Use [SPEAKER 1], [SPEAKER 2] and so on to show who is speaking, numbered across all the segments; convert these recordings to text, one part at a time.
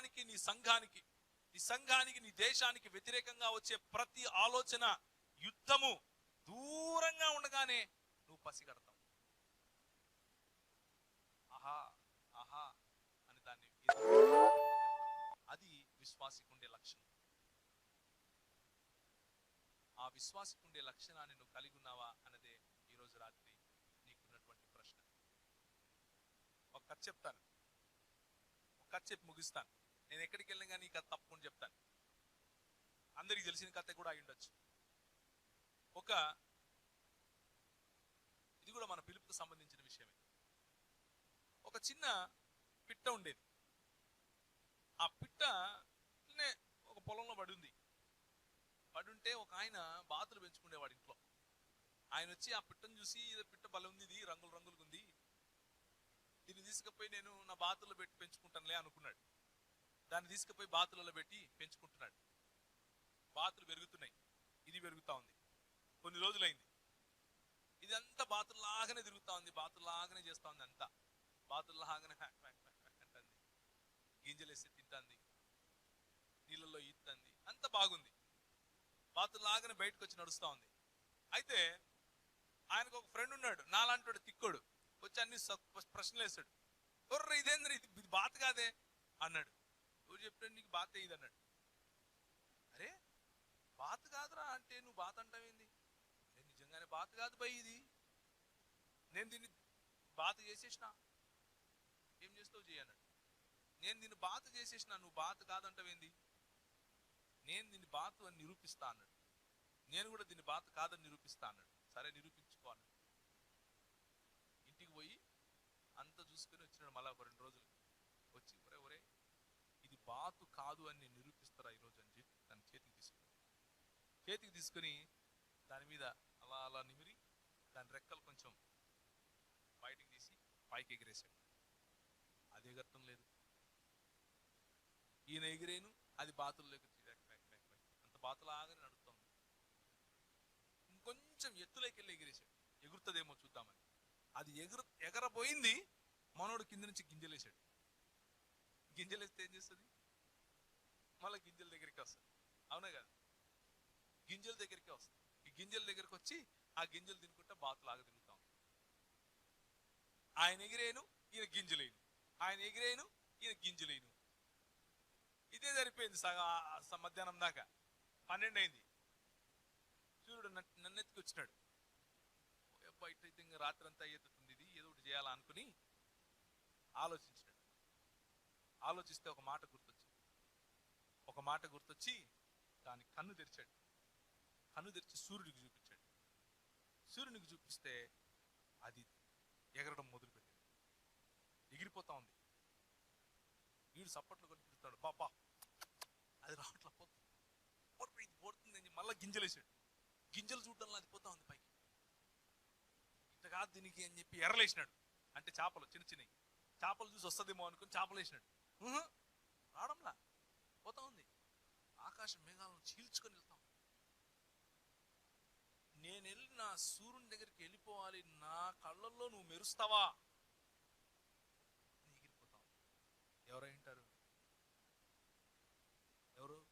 [SPEAKER 1] కుటుంబానికి నీ సంఘానికి నీ సంఘానికి నీ దేశానికి వ్యతిరేకంగా వచ్చే ప్రతి ఆలోచన యుద్ధము దూరంగా ఉండగానే నువ్వు పసిగడతావు. ఆహా ఆహా అని దాన్ని అది విశ్వాసికి ఉండే లక్షణం. ఆ విశ్వాసికి ఉండే లక్షణాన్ని నువ్వు కలిగి ఉన్నావా అన్నదే ఈరోజు రాత్రి నీకున్నటువంటి ప్రశ్న. ఒక కథ చెప్తాను. ఒక కథ చెప్పి ముగిస్తాను. నేను ఎక్కడికి వెళ్ళినా కానీ ఈ కథ తప్పకుండా చెప్తాను. అందరికి తెలిసిన కథ కూడా అయి ఉండొచ్చు. ఒక ఇది కూడా మన పిలుపుకు సంబంధించిన విషయమే. ఒక చిన్న పిట్ట ఉండేది. ఆ పిట్ట ఒక పొలంలో పడి ఉంది. పడుంటే ఒక ఆయన బాతులు పెంచుకునేవాడు ఇంట్లో. ఆయన వచ్చి ఆ పిట్టను చూసి "ఇది పిట్ట బలం ఉంది ఇది రంగులు రంగులుగా ఉంది. దీన్ని తీసుకుపోయి నేను నా బాతులు పెట్టి పెంచుకుంటానులే అనుకున్నాడు. దాన్ని తీసుకుపోయి బాతులలో పెట్టి పెంచుకుంటున్నాడు. బాతులు పెరుగుతున్నాయి. ఇది పెరుగుతా ఉంది. కొన్ని రోజులైంది. ఇదంతా బాతుల్లాగానే తిరుగుతా ఉంది. బాతుల్లాగానే చేస్తా ఉంది అంతా. బాతుల్లాగానే అంటుంది. గింజలేసి తింటుంది. నీళ్ళల్లో ఈతుంది అంత బాగుంది. బాతుల్లాగానే బయటకు వచ్చి నడుస్తూ ఉంది. అయితే ఆయనకు ఒక ఫ్రెండ్ ఉన్నాడు. నాలాంటి తిక్కోడు. వచ్చి అన్ని ప్రశ్నలు వేస్తాడు ఒర్ర ఇదేంద్ర? ఇది ఇది బాత్ కాదే? అన్నాడు. ఎవరు చెప్పాడు నీకు బాత ఇది అన్నాడు. అరే బాత్ కాదురా అంటే నువ్వు బాత్ అంటావేంది నేను నిజంగానే బాత్ కాదు బై ఇది. నేను దీన్ని బాత్ చేసేసిన? ఏం చేస్తావు చేయన్నాడు నేను దీన్ని బాత్ చేసేసిన నువ్వు బాత్ కాదంటావేంది నేను దీన్ని బాత్ అని నిరూపిస్తా అన్నాడు. నేను కూడా దీన్ని బాత్ కాదని నిరూపిస్తా అన్నాడు. సరే నిరూపించుకో అన్నాడు. ఇంటికి పోయి అంత చూసుకొని వచ్చినాడు మళ్ళా ఒక రెండు రోజులు వచ్చి ఒరే ఒరే ఇది బాతు కాదు అని నేను నిరూపిస్తారా ఈరోజు అని చెప్పి తన చేతికి తీసుకుని. చేతికి తీసుకొని దాని మీద అలా అలా నిమిరి దాని రెక్కలు కొంచెం బయటికి తీసి పైకి ఎగిరేశాడు. అది ఎగరటం లేదు. ఈయన ఎగిరేను అది బాతుల్లోకి వచ్చి రెక్ రెక్ రెక్ అంత బాతులాగానే నడుస్తుంది. ఇంకొంచెం ఎత్తులోకి వెళ్ళి ఎగిరేశాడు. ఎగురుతుందేమో చూద్దామని. అది ఎగురు ఎగరబోయింది మనోడు కింద నుంచి గింజలేశాడు. గింజలేస్తే ఏం చేస్తుంది? మళ్ళీ గింజల దగ్గరికి వస్తుంది అవునా కదా? గింజల దగ్గరికి వస్తుంది ఈ గింజల దగ్గరికి వచ్చి ఆ గింజలు తినుకుంటా బాతులాగా తిరుగుతాం ఆయన ఎగిరేను ఈయన గింజలేను ఆయన ఎగిరేను ఈయన గింజలేను ఇదే సరిపోయింది సగం స- మధ్యాహ్నం దాకా. పన్నెండు అయింది సూర్యుడు నన్ను నన్నెత్తికి వచ్చినాడు ఓ అబ్బా ఇట్లయితే ఇంకా రాత్రి అంతా అయ్యేతుంది ఇది. ఏదో ఒకటి చేయాలా అనుకుని ఆలోచించినాడు. ఆలోచిస్తే ఒక మాట గుర్తు ఒక మాట గుర్తొచ్చి దాని కన్ను తెరిచాడు. కన్ను తెరిచి సూర్యుడికి చూపించాడు. సూర్యునికి చూపిస్తే అది ఎగరడం మొదలుపెట్టింది ఎగిరిపోతా ఉంది. వీడు సప్పట్లు కొనిపిస్తాడు బాబా అది రావట్లా పోతుంది పోతుంది, ఇది పోతుంది అని మళ్ళీ గింజలేసాడు గింజలు చూడడం అది పోతా ఉంది పైకి. ఇంతకాదు కాదు దీనికి అని చెప్పి ఎర్రలేసినాడు. అంటే చేపలు చిన్న చిన్నవి. చేపలు చూసి వస్తుందేమో అనుకుని చేపలు వేసినాడు రావడంలా? పోతా ఉంది. ఆకాశం మేఘాలను చీల్చుకొని వెళ్తాం నేను వెళ్ళి నా సూర్యుని దగ్గరికి వెళ్ళిపోవాలి. నా కళ్ళల్లో నువ్వు మెరుస్తావా? నీ ఎగిరిపోతావు ఎవరై ఉంటారు? ఎవరు?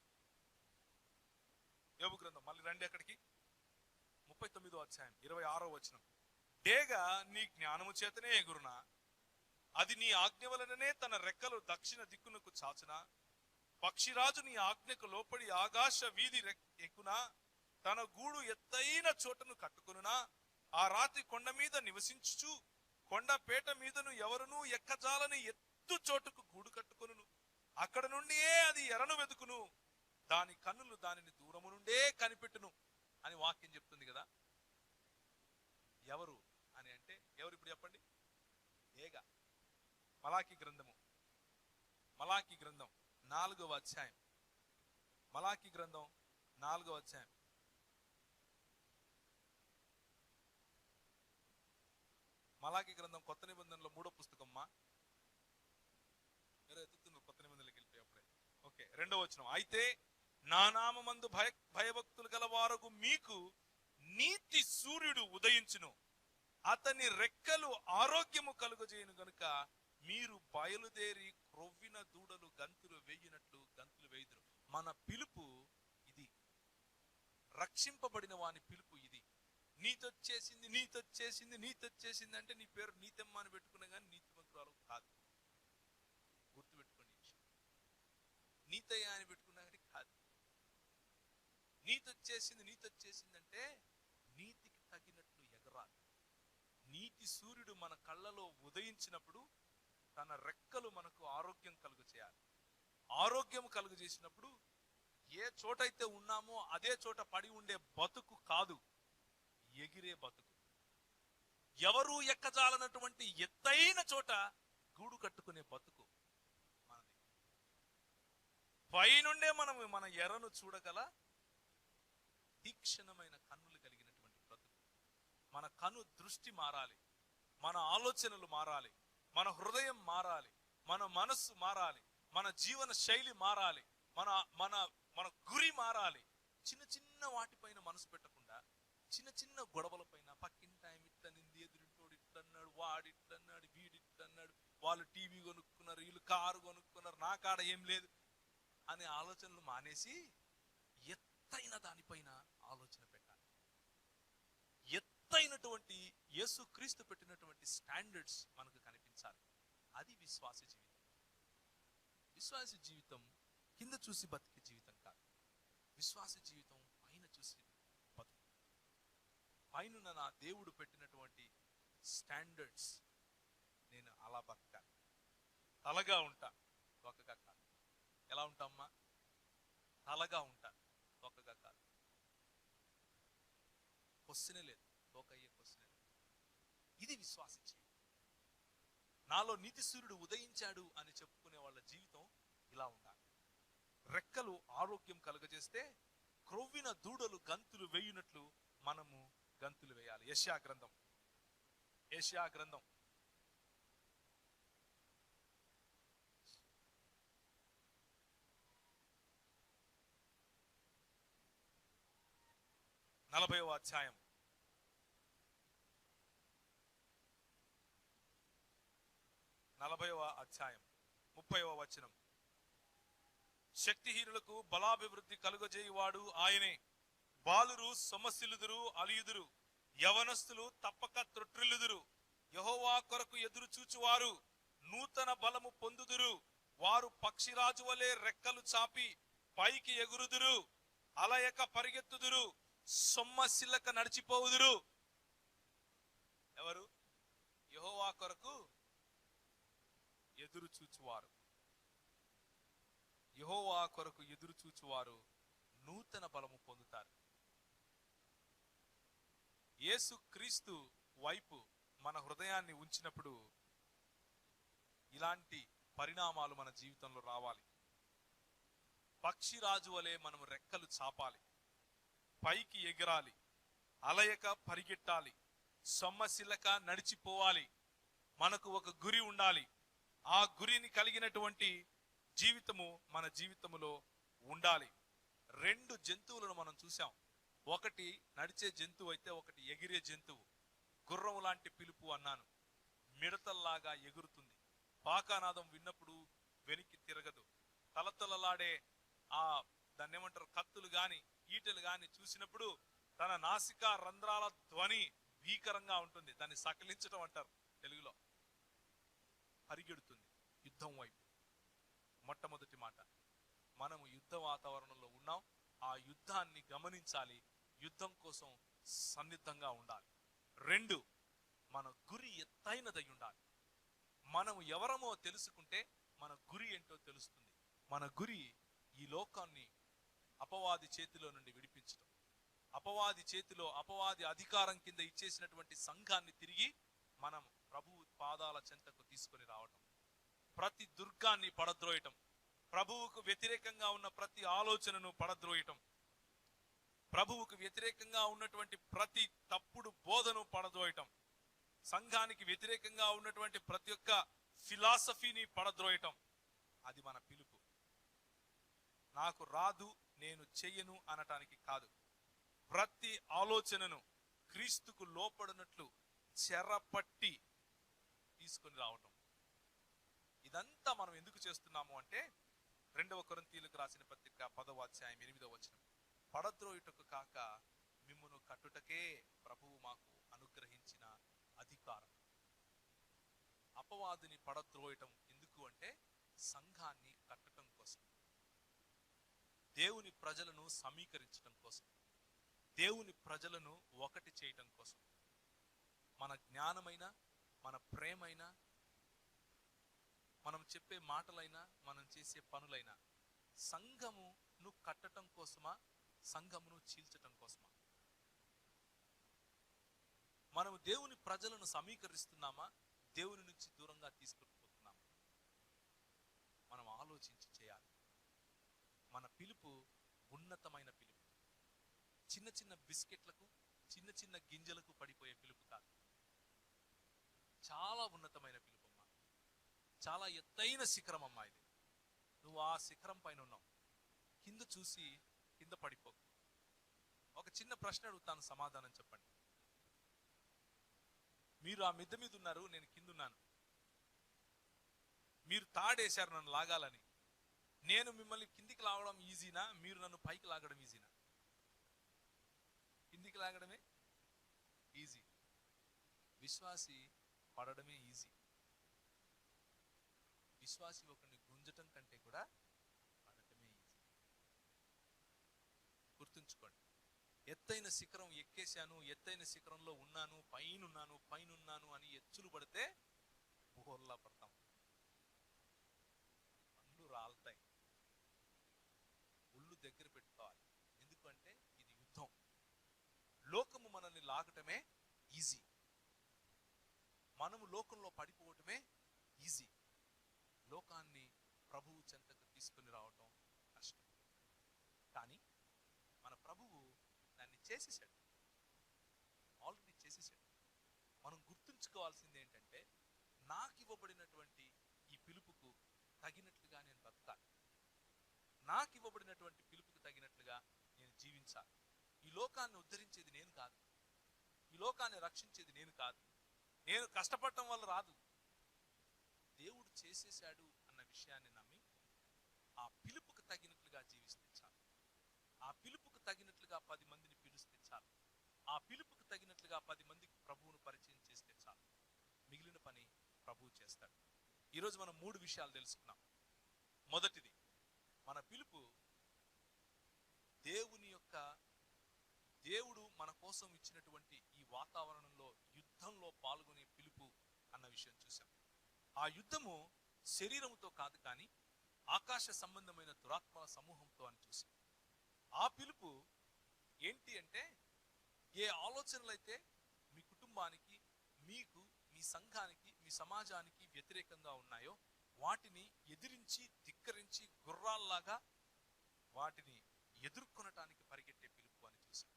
[SPEAKER 1] యోగు గ్రంథం. మళ్ళీ రండి అక్కడికి. ముప్పై తొమ్మిదో అధ్యాయం ఇరవై ఆరో వచనం. డేగా నీ జ్ఞానము చేతనే ఎగురునా? అది నీ ఆజ్ఞ వలననే తన రెక్కలు దక్షిణ దిక్కునకు చాచునా? పక్షిరాజు నీ ఆజ్ఞకు లోపడి ఆకాశ వీధి ఎక్కున ఎక్కునా? తన గూడు ఎత్తైన చోటను కట్టుకునునా? ఆ రాత్రి కొండ మీద నివసించుచు కొండ పేట మీదను ఎవరునూ ఎక్కజాలని ఎత్తు చోటుకు గూడు కట్టుకొనును. అక్కడ నుండియే అది ఎరను వెతుకును. దాని కన్నులు దానిని దూరము నుండే కనిపెట్టును అని వాక్యం చెప్తుంది కదా. ఎవరు అని అంటే ఎవరు ఇప్పుడు చెప్పండి? ఏగా. మలాకి గ్రంథము. మలాకి గ్రంథం. నాలుగవ అధ్యాయం. మలాకి గ్రంథం నాలుగవ అధ్యాయం. మలాకి గ్రంథం కొత్త నిబంధనలో మూడో పుస్తకమ్మా ఎత్తుతున్నారు కొత్త నిబంధనలకు వెళ్ళిపోయి అప్పుడే. ఓకే రెండవ వచనం. అయితే నా నామందు భయ భయభక్తులు గల వారకు మీకు నీతి సూర్యుడు ఉదయించును. అతని రెక్కలు ఆరోగ్యము కలుగజేయను గనుక మీరు బయలుదేరి క్రొవ్విన దూడలు వేయినట్లు గంతులు వేయుదురు. మన పిలుపు ఇది. రక్షింపబడిన వాని పిలుపు ఇది. నీతొచ్చేసింది నీతొచ్చేసింది నీతొచ్చేసింది అంటే నీ పేరు నీతమ్మ అని పెట్టుకునే కానీ నీతిమంతురాలు కాదు. గుర్తుపెట్టుకోండి నీతయ్య అని పెట్టుకున్నా కానీ కాదు. నీతొచ్చేసింది నీతొచ్చేసింది అంటే నీతికి తగినట్లు ఎగరాలి. నీతి సూర్యుడు మన కళ్ళలో ఉదయించినప్పుడు తన రెక్కలు మనకు ఆరోగ్యం కలుగు చేయాలి ఆరోగ్యం కలుగు చేసినప్పుడు ఏ చోటైతే ఉన్నామో అదే చోట పడి ఉండే బతుకు కాదు ఎగిరే బతుకు. ఎవరు ఎక్కజాలనటువంటి ఎత్తైన చోట గూడు కట్టుకునే బతుకు మనది. పైనుండే మనం మన ఎర్రను చూడగల తీక్షణమైన కన్నులు కలిగినటువంటి బ్రతుకు. మన కను దృష్టి మారాలి మన ఆలోచనలు మారాలి మన హృదయం మారాలి మన మనస్సు మారాలి. మన జీవన శైలి మారాలి. మన మన మన గురి మారాలి. చిన్న చిన్న వాటిపైన మనసు పెట్టకుండా చిన్న చిన్న గొడవలపైన పక్కింటి ఆయన ఇట్లనింది ఎదురింటోడు ఇట్లన్నాడు వాడు ఇట్లన్నాడు వీడు ఇట్లన్నాడు వాళ్ళు టీవీ కొనుక్కున్నారు వీళ్ళు కారు కొనుక్కున్నారు నా కాడ ఏం లేదు అనే ఆలోచనలు మానేసి ఎత్తైన దానిపైన ఆలోచన పెట్టాలి. ఎత్తైనటువంటి యేసు క్రీస్తు పెట్టినటువంటి స్టాండర్డ్స్ మనకు కనిపించాలి. అది విశ్వాస జీవితం. విశ్వాస జీవితం కింద చూసి బతికే జీవితం కాదు. విశ్వాస జీవితం పైన చూసి బతుకు. పైన నా దేవుడు పెట్టినటువంటి స్టాండర్డ్స్ నేను అలా బతకాలి. తలగా ఉంటా తొక్కగా కాదు. ఎలా ఉంటామ్మా తలగా ఉంటా తొక్కగా కాదు. క్వశ్చనే లేదు. తోక అయ్యే క్వశ్చనే లేదు. ఇది విశ్వాస జీవితం. నాలో నీతి సూర్యుడు ఉదయించాడు అని చెప్పుకునే వాళ్ళ జీవితం ఇలా ఉండాలి. రెక్కలు ఆరోగ్యం కలుగజేస్తే క్రొవ్విన దూడలు గంతులు వేయునట్లు మనము గంతులు వేయాలి. యశా గ్రంథం. యశా గ్రంథం. నలభైవ అధ్యాయం. నలభైవ అధ్యాయం ముప్పైవ వచనం. శక్తిహీనులకు బలాభివృద్ధి కలుగజేయువాడు ఆయనే. బాలురు సొమశిలుదురు అలియుదురు. యవనస్తులు తప్పక త్రొట్రిల్లుదురు. యహోవా కొరకు ఎదురు చూచువారు. నూతన బలము పొందుదురు. వారు పక్షిరాజు వలె రెక్కలు చాపి పైకి ఎగురుదురు. అలయక పరిగెత్తుదురు. సొమ్మశిల్లక నడిచిపోవుదురు. ఎవరు? యహోవా కొరకు ఎదురు చూచువారు యహోవా కొరకు ఎదురు చూచువారు నూతన బలము పొందుతారు. యేసు క్రీస్తు వైపు మన హృదయాన్ని ఉంచినప్పుడు ఇలాంటి పరిణామాలు మన జీవితంలో రావాలి. పక్షిరాజు వలె మనం రెక్కలు చాపాలి. పైకి ఎగరాలి. అలయక పరిగెట్టాలి. సొమ్మశిలక నడిచిపోవాలి. మనకు ఒక గురి ఉండాలి. ఆ గురిని కలిగినటువంటి జీవితము మన జీవితములో ఉండాలి. రెండు జంతువులను మనం చూసాం ఒకటి నడిచే జంతువు అయితే ఒకటి ఎగిరే జంతువు. గుర్రం లాంటి పిలుపు అన్నాను. మిడతల్లాగా ఎగురుతుంది. పాకానాదం విన్నప్పుడు వెనక్కి తిరగదు. తలతలలాడే ఆ దాన్ని ఏమంటారు కత్తులు గాని ఈటలు గాని చూసినప్పుడు తన నాసిక రంధ్రాల ధ్వని భీకరంగా ఉంటుంది. దాన్ని సకలించడం అంటారు. పరిగెడుతుంది యుద్ధం వైపు. మొట్టమొదటి మాట మనము యుద్ధ వాతావరణంలో ఉన్నాం. ఆ యుద్ధాన్ని గమనించాలి. యుద్ధం కోసం సన్నిద్ధంగా ఉండాలి. రెండు మన గురి ఎత్తైనదై ఉండాలి. మనము ఎవరమో తెలుసుకుంటే మన గురి ఏంటో తెలుస్తుంది. మన గురి ఈ లోకాన్ని అపవాది చేతిలో నుండి విడిపించడం. అపవాది చేతిలో అపవాది అధికారం కింద ఇచ్చేసినటువంటి సంఘాన్ని తిరిగి మనం ప్రభు పాదాల చెంతకు తీసుకొని రావటం ప్రతి దుర్గాన్ని పడద్రోయటం ప్రభువుకు వ్యతిరేకంగా ఉన్న ప్రతి ఆలోచనను పడద్రోయటం ప్రభువుకు వ్యతిరేకంగా ఉన్నటువంటి ప్రతి తప్పుడు బోధను పడద్రోయటం సంఘానికి వ్యతిరేకంగా ఉన్నటువంటి ప్రతి ఒక్క ఫిలాసఫీని పడద్రోయటం అది మన పిలుపు. నాకు రాదు నేను చెయ్యను అనటానికి కాదు. ప్రతి ఆలోచనను క్రీస్తుకు లోపడినట్లు చెరపట్టి తీసుకొని రావటం. ఇదంతా మనం ఎందుకు చేస్తున్నాము అంటే రెండవ కొరంతీలకు రాసిన పత్రిక పదవ అధ్యాయం ఎనిమిదవ వచనం. పడద్రోయుటకు కాక మిమ్మును కట్టుటకే ప్రభువు మాకు అనుగ్రహించిన అధికారం. అపవాదిని పడద్రోయటం ఎందుకు అంటే సంఘాన్ని కట్టడం కోసం. దేవుని ప్రజలను సమీకరించడం కోసం. దేవుని ప్రజలను ఒకటి చేయటం కోసం. మన జ్ఞానమైన మన ప్రేమైనా మనం చెప్పే మాటలైనా మనం చేసే పనులైనా సంఘమును కట్టడం కోసమా సంఘమును చీల్చటం కోసమా? మనము దేవుని ప్రజలను సమీకరిస్తున్నామా దేవుని నుంచి దూరంగా తీసుకుపోతున్నామా? మనం ఆలోచించి చేయాలి. మన పిలుపు ఉన్నతమైన పిలుపు. చిన్న చిన్న బిస్కెట్లకు చిన్న చిన్న గింజలకు పడిపోయే పిలుపు కాదు. చాలా ఉన్నతమైన పిలుపమ్మ. చాలా ఎత్తైన శిఖరం అమ్మా ఇది. నువ్వు ఆ శిఖరం పైన ఉన్నావు. కింద చూసి కింద పడిపోకు ఒక చిన్న ప్రశ్న అడుగుతాను సమాధానం చెప్పండి. మీరు ఆ మిద్ద మీద ఉన్నారు నేను కింద ఉన్నాను. మీరు తాడేశారు నన్ను లాగాలని. నేను మిమ్మల్ని కిందికి లాగడం ఈజీనా? మీరు నన్ను పైకి లాగడం ఈజీనా? కిందికి లాగడమే ఈజీ. విశ్వాసి పడడమే ఈజీ. విశ్వాసి ఒకరిని గుంజటం కంటే కూడా పడటమే ఈజీ. గుర్తుంచుకోండి. ఎత్తైన శిఖరం ఎక్కేశాను ఎత్తైన శిఖరంలో ఉన్నాను పైన ఉన్నాను పైన ఉన్నాను అని ఎచ్చులు పడితే బోర్లా పడతాం. పండ్లు రాలుతాయి. ఒళ్ళు దగ్గర పెట్టుకోవాలి. ఎందుకంటే ఇది యుద్ధం. లోకము మనల్ని లాగటమే ఈజీ. మనము లోకంలో పడిపోవటమే ఈజీ. లోకాన్ని ప్రభువు చెంతకు తీసుకుని రావటం కష్టం. కానీ మన ప్రభువు దాన్ని చేసేసాడు ఆల్రెడీ చేసేసాడు మనం గుర్తుంచుకోవాల్సింది ఏంటంటే నాకు ఇవ్వబడినటువంటి ఈ పిలుపుకు తగినట్లుగా నేను బతకాలి. నాకు ఇవ్వబడినటువంటి పిలుపుకు తగినట్లుగా నేను జీవించాలి. ఈ లోకాన్ని ఉద్ధరించేది నేను కాదు. ఈ లోకాన్ని రక్షించేది నేను కాదు. నేను కష్టపడటం వల్ల రాదు. దేవుడు చేసేశాడు అన్న విషయాన్ని నమ్మి ఆ పిలుపుకు తగినట్లుగా జీవిస్తే చాలు. ఆ పిలుపుకు తగినట్లుగా పది మందిని పిలిస్తే చాలు. ఆ పిలుపుకు తగినట్లుగా పది మందికి ప్రభువును పరిచయం చేస్తే చాలు. మిగిలిన పని ప్రభువు చేస్తాడు. ఈరోజు మనం మూడు విషయాలు తెలుసుకున్నాం. మొదటిది మన పిలుపు దేవుని యొక్క దేవుడు మన కోసం ఇచ్చినటువంటి ఈ వాతావరణంలో యుద్ధంలో పాల్గొనే పిలుపు అన్న విషయం చూసాం ఆ యుద్ధము శరీరముతో కాదు కానీ ఆకాశ సంబంధమైన దురాత్మల సమూహంతో అని చూసాం ఆ పిలుపు ఏంటి అంటే ఏ ఆలోచనలైతే మీ కుటుంబానికి మీకు మీ సంఘానికి మీ సమాజానికి వ్యతిరేకంగా ఉన్నాయో వాటిని ఎదిరించి ధిక్కరించి గుర్రాల్లాగా వాటిని ఎదుర్కొనటానికి పరిగెట్టే పిలుపు అని చూసాం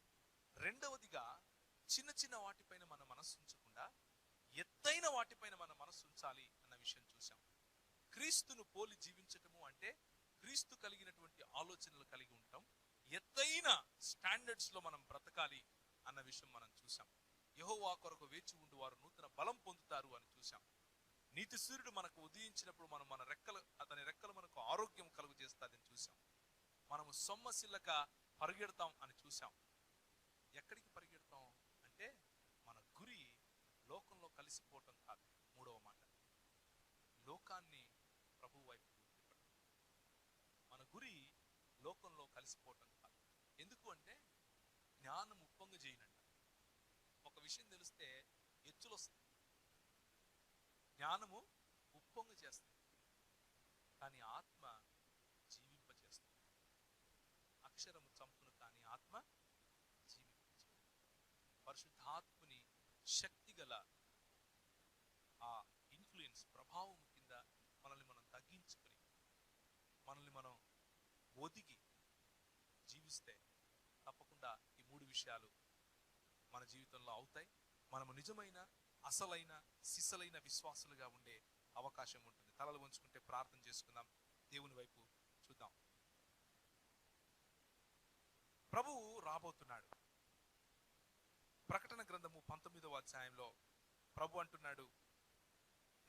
[SPEAKER 1] రెండవదిగా చిన్న చిన్న వాటిపైన మన మనసు ఉంచకుండా ఎత్తైన వాటిపైన మన మనసు ఉంచాలి అన్న విషయం చూసాం క్రీస్తును పోలి జీవించటము అంటే క్రీస్తు కలిగినటువంటి ఆలోచనలు కలిగి ఉంటాం ఎత్తైన స్టాండర్డ్స్లో మనం బ్రతకాలి అన్న విషయం మనం చూసాం యహోవా కొరకు వేచి ఉండి వారు నూతన బలం పొందుతారు అని చూసాం నీతి సూర్యుడు మనకు ఉదయించినప్పుడు మనం మన రెక్కలు అతని రెక్కలు మనకు ఆరోగ్యం కలుగు చేస్తాదని చూసాం మనము సొమ్మసిల్లక పరిగెడతాం అని చూసాం ఎక్కడికి పరిగె అంటే మన గురి లోకంలో కలిసిపోవటం కాదు మూడవ మాట. లోకాన్ని ప్రభు వైపు తిప్పటం మన గురి లోకంలో కలిసిపోవటం కాదు. ఎందుకు అంటే జ్ఞానం ఉప్పొంగ చేయనంట. ఒక విషయం తెలిస్తే ఎచ్చులు వస్తుంది జ్ఞానము ఉప్పొంగ చేస్తుంది కానీ ఆత్మ జీవింపచేస్తుంది. అక్షరము చంపును కానీ ఆత్మ జీవింపచేయదు పరిశుద్ధాత్ముని శక్తి గల ఆ ఇన్ఫ్లుయెన్స్ ప్రభావం కింద మనల్ని మనం తగ్గించుకుని మనల్ని మనం ఒదిగి జీవిస్తే తప్పకుండా ఈ మూడు విషయాలు మన జీవితంలో అవుతాయి. మనము నిజమైన అసలైన సిసలైన విశ్వాసులుగా ఉండే అవకాశం ఉంటుంది. తలలు వంచుకుంటే ప్రార్థన చేసుకుందాం. దేవుని వైపు చూద్దాం. ప్రభువు రాబోతున్నాడు. ప్రకటన గ్రంథము పంతొమ్మిదవ అధ్యాయంలో ప్రభు అంటున్నాడు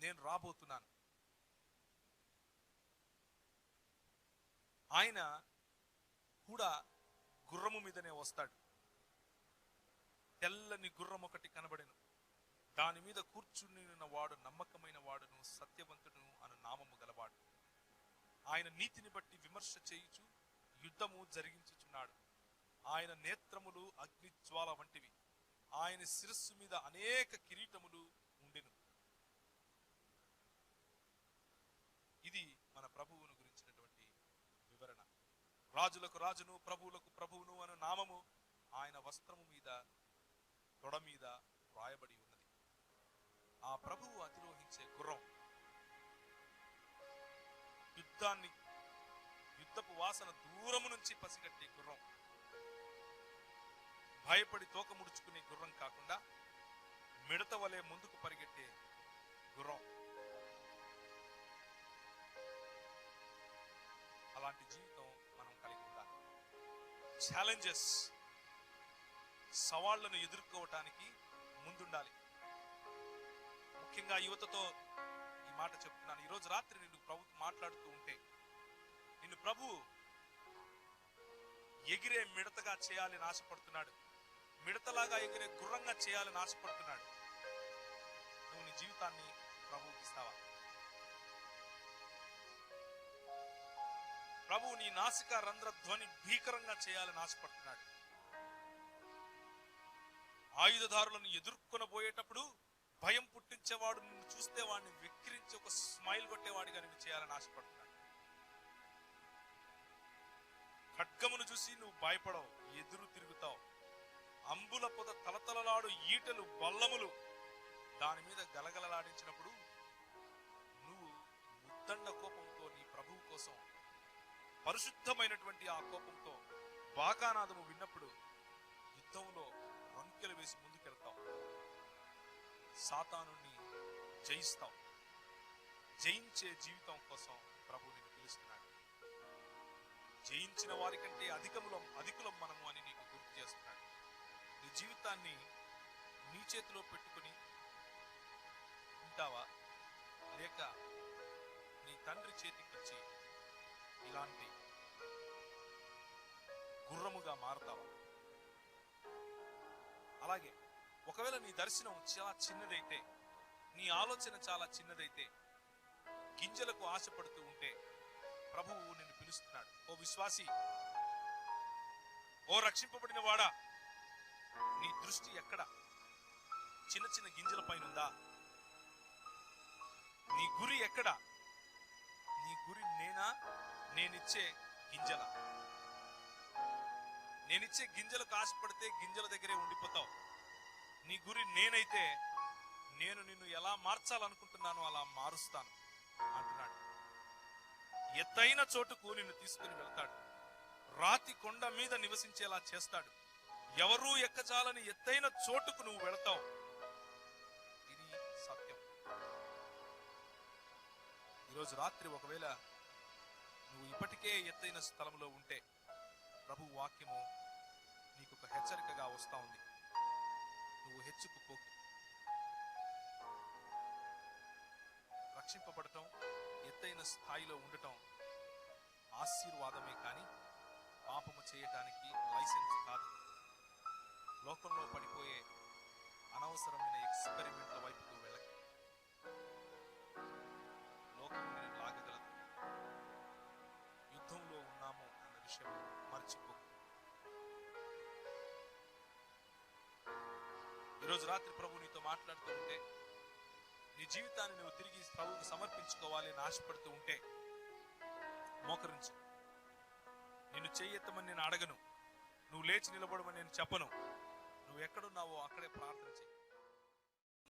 [SPEAKER 1] నేను రాబోతున్నాను. ఆయన కూడా గుర్రము మీదనే వస్తాడు. తెల్లని గుర్రం ఒకటి కనబడెను. దాని మీద కూర్చుని వాడు నమ్మకమైన వాడును సత్యవంతుడును అను నామము గలవాడు. ఆయన నీతిని బట్టి విమర్శ చేయుచు యుద్ధము జరిగించుచున్నాడు. ఆయన నేత్రములు అగ్నిజ్వాల వంటివి. ఆయన శిరస్సు మీద అనేక కిరీటములు ఉండెను ఇది మన ప్రభువును గురించినటువంటి వివరణ రాజులకు రాజును ప్రభువులకు ప్రభువును అను నామము ఆయన వస్త్రము మీద తొడ మీద వ్రాయబడి ఉన్నది. ఆ ప్రభువు అధిరోహించే గుర్రం యుద్ధాన్ని యుద్ధపు వాసన దూరము నుంచి పసిగట్టే గుర్రం భయపడి తోక ముడుచుకునే గుర్రం కాకుండా మిడత వలె ముందుకు పరిగెట్టే గుర్రం. అలాంటి జీవితం ఛాలెంజెస్ సవాళ్ళను ఎదుర్కోవటానికి ముందుండాలి. ముఖ్యంగా యువతతో ఈ మాట చెప్తున్నాను. ఈరోజు రాత్రి నిన్ను ప్రభు మాట్లాడుతూ ఉంటే నిన్ను ప్రభు ఎగిరే మిడతగా చేయాలని ఆశపడుతున్నాడు. మిడతలాగా ఎగిరే గుర్రంగా చేయాలని ఆశపడుతున్నాడు. నువ్వు నీ జీవితాన్ని ప్రభువుకి ప్రభు నీ నాసిక రంధ్ర ధ్వని భీకరంగా చేయాలని ఆశపడుతున్నాడు. ఆయుధదారులను ఎదుర్కొనబోయేటప్పుడు భయం పుట్టించేవాడు నిన్ను చూస్తే వాడిని వెక్కిరించి ఒక స్మైల్ కొట్టేవాడిగా నిన్ను చేయాలని ఆశపడుతున్నాడు. ఖడ్గమును చూసి నువ్వు భయపడవు ఎదురు తిరుగుతావు. అంబుల పొద తలతలలాడు ఈటలు బల్లములు దాని మీద గలగలలాడించినప్పుడు నువ్వు ఉద్దండ పరిశుద్ధమైనటువంటి ఆ కోపంతో బాకానాదము విన్నప్పుడు యుద్ధంలో రంకెలు వేసి ముందుకెళ్తాం. సాతాను జయిస్తాం. జయించే జీవితం కోసం ప్రభు నిన్ను పిలుస్తున్నాడు. జయించిన వారికంటే అధికములం అధికులం మనము అని నీకు గుర్తు చేస్తున్నాడు. నీ జీవితాన్ని నీ చేతిలో పెట్టుకుని ఉంటావా? లేక నీ తండ్రి చేతికిచ్చి ఇలాంటి గుర్రముగా మారతావా? అలాగే ఒకవేళ నీ దర్శనం చాలా చిన్నదైతే నీ ఆలోచన చాలా చిన్నదైతే గింజలకు ఆశపడుతూ ఉంటే ప్రభువు నిన్ను పిలుస్తున్నాడు. ఓ విశ్వాసి ఓ రక్షింపబడిన వాడా నీ దృష్టి ఎక్కడ? చిన్న చిన్న గింజల పైన ఉందా నీ గురి ఎక్కడ? నీ గురి నేనా? నేనిచ్చే గింజల. నేనిచ్చే గింజలకు ఆశపడితే గింజల దగ్గరే ఉండిపోతావు. నీ గురి నేనైతే నేను నిన్ను ఎలా మార్చాలనుకుంటున్నానో అలా మారుస్తాను అంటున్నాడు. ఎత్తైన చోటుకు నిన్ను తీసుకుని వెళ్తాడు. రాతి కొండ మీద నివసించేలా చేస్తాడు. ఎవరూ ఎక్కజాలని ఎత్తైన చోటుకు నువ్వు వెళతావు. ఇది సత్యం. ఈరోజు రాత్రి ఒకవేళ నువ్వు ఇప్పటికే ఎత్తైన స్థలంలో ఉంటే ప్రభు వాక్యము నీకు ఒక హెచ్చరికగా వస్తా ఉంది. నువ్వు హెచ్చుకుపోకు రక్షింపబడటం ఎత్తైన స్థాయిలో ఉండటం ఆశీర్వాదమే కానీ పాపము చేయటానికి లైసెన్స్ కాదు. లోకంలో పడిపోయే అనవసరమైన ఎక్స్పెరిమెంట్ల వైపు విషయం మర్చిపో. ఈరోజు రాత్రి ప్రభు నీతో మాట్లాడుతూ ఉంటే నీ జీవితాన్ని నువ్వు తిరిగి ప్రభువుకు సమర్పించుకోవాలి అని ఆశపడుతూ ఉంటే మోకరించు నిన్ను చేయెత్తమని నేను అడగను. నువ్వు లేచి నిలబడమని నేను చెప్పను. నువ్వు ఎక్కడున్నావో అక్కడే ప్రార్థన చెయ్యి.